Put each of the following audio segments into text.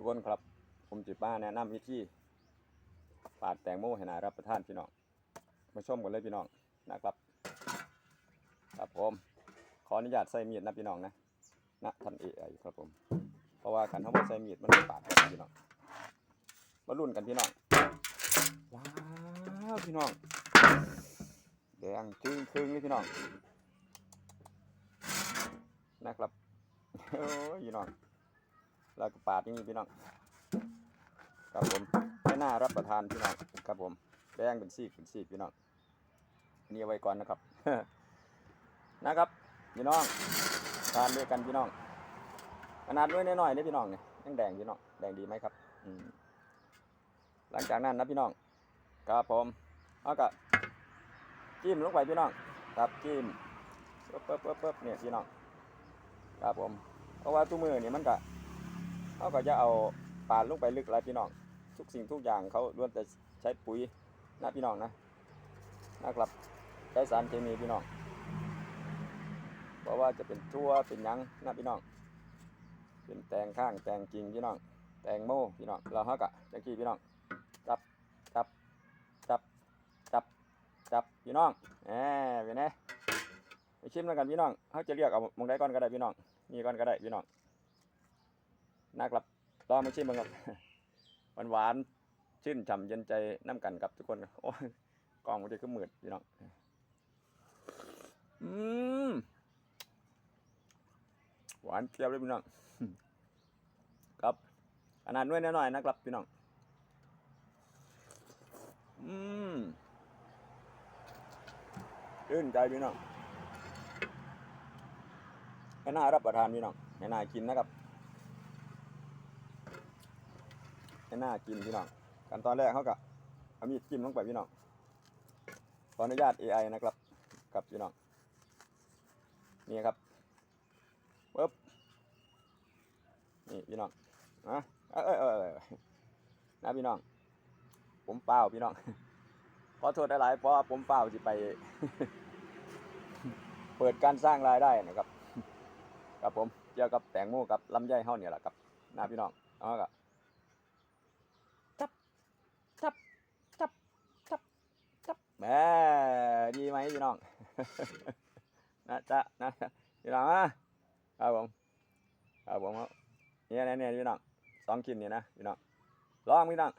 ทุกคนครับ ผมจิป้าแนะนำวิธีปาดแตงโมให้นารับประทานพี่น้อง มาชมกันเลยพี่น้องนะครับ ครับผม ขออนุญาตใส่มีดนะพี่น้องนะนะท่านเอไอครับผม เพราะว่าการทำใส่มีดมันปาดกันพี่น้อง มาลุ้นกันพี่น้อง ว้าวพี่น้อง แดงจึ้งครึ่งเลยพี่น้อง นะครับ โอ้ยพี่น้อง แล้วก็ปาดอย่างนี้พี่น้องครับผมไม่น่ารับประทานพี่น้องครับผมแดงเป็นซีกเป็นซีกพี่น้องนนี้เอาไว้ก่อนนะครับ นะครับพี่น้องทานด้วยกันพี่น้องขนาดด้วยน้อยๆนี่พี่น้องเนี่ยยังแดงพี่น้องแดงดีไหมครับอืหลังจากนั้นนะพี่น้องครับผมเอากะจิ้มลงไปพี่น้องครับจิ้มปึ๊บปึ๊บปึ๊บปึ๊บเนี่ยพี่น้องครับผมเพราะว่าตู้มือเนี่ยมันก็ เขาก็จะเอาปาดลงไปลึกหลายพี่น้อง ทุกสิ่งทุกอย่างเขาล้วนแต่ใช้ปุ๋ยนะพี่น้องนะนะครับใช้สารเคมีพี่น้องเพราะว่าจะเป็นทั่วเป็นยังนะพี่น้อง เป็นแตงข้างแตงจริงพี่น้อง แตงโมพี่น้องเราเขากะจังกี้พี่น้องจับจับจับจับจับพี่น้องแหมเป็นไงไปชิมแล้วกันพี่น้องเขาจะเรียกเอามองได้ก่อนก็ได้พี่น้องนี่ก่อนก็ได้พี่น้อง นะครับลองมาชิมบ้างครับหวานหวานๆชื่นฉ่ำเย็นใจน้ำกันครับทุกคนโอ้ยกล้องมันจะขึ้นมืดพี่น้องอืมหวานเกลียวเลยพี่น้องครับขนาดด้วยน้อยๆนะครับพี่น้องอืมชื่นใจพี่น้องให้น่ารับประทานพี่น้องให้น่ากินนะครับ ให้น่ากินพี่น้องกันตอนแรกเขากะเอามีดจิ้มลงไปพี่น้องขออนุญาต AI นะครับครับพี่น้องนี่ครับปึ๊บนี่พี่น้องนะเอยเอยเออยนะพี่น้อง ผมเปล่าพี่น้องขอโทษหลายๆเพราะผมเปล่าจะไป เปิดการสร้างรายได้นะครับครับผมเกี่ยวกับแตงโมกับลำไยเฮาเนี่ยแหละครับนะพี่น้องเอาก็จับจับจับจับจับ แหมดีไหมพี่น้อง นะจ๊ะนะพี่น้องอะครับผมครับผมครับเนี่ยเนี่ยเนี่ยพี่น้องสองชิ้นเนี่ยนะพี่น้องลองพี่น้อง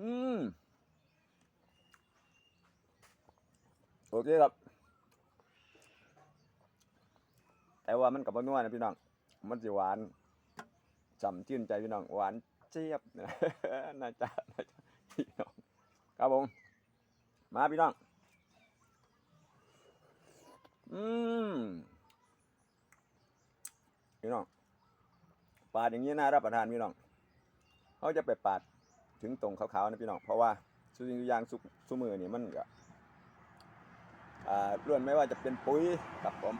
อืมโอเคครับ แต่ว่ามันกับนัวนะพี่น้อง มันสิหวานจำชื่นใจพี่น้องหวาน เจี๊ยบนะจ๊ะนะจ๊ะพี่น้องครับผมมาพี่น้องอืมพี่น้องปาดอย่างนี้น่ารับประทานพี่น้องเขาจะไปปาดถึงตรงขาวๆนะพี่น้องเพราะว่าสุสิ่งทุย่างสุกสุมือนี่มันก็อ่าล้วนไม่ว่าจะเป็นปุ๋ยครับผม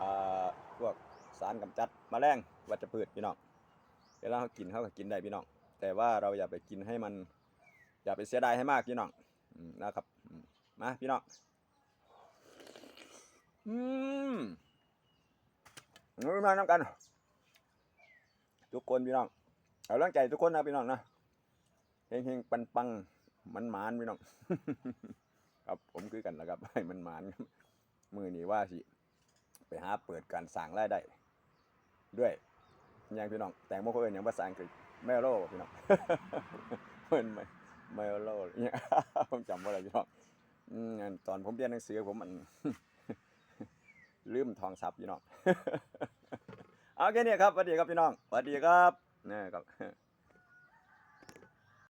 อ่าพวกสารกำจัดแมลงวัชพืชพี่น้อง เวลาเขากินเขาก็กินได้พี่น้อง แต่ว่าเราอย่าไปกินให้มัน อย่าไปเสียดายให้มากพี่น้องนะครับมาพี่น้องอืมมาน้ำกัน ทุกคนพี่น้องเอาร่างใจทุกคนนะพี่น้องนะเฮงเฮงปันปังมันหมานพี่น้อง ครับผมคือกันแหละครับให้มันหมานมือนี้ว่าสิไปหาเปิดการสั่งรายได้ด้วย ยังพี่น้อง แต่งโมเขาเอินอย่างภาษาอังกฤษเมโลพี่น้องเพิ่นไม่เมโลเนี่ยผมจำว่าอะไรพี่น้องตอนผมเรียนหนังสือผมมันลืมทองศัพท์พี่น้องเอาแค่นี้ครับสวัสดีครับพี่น้องสวัสดีครับนี่ครับ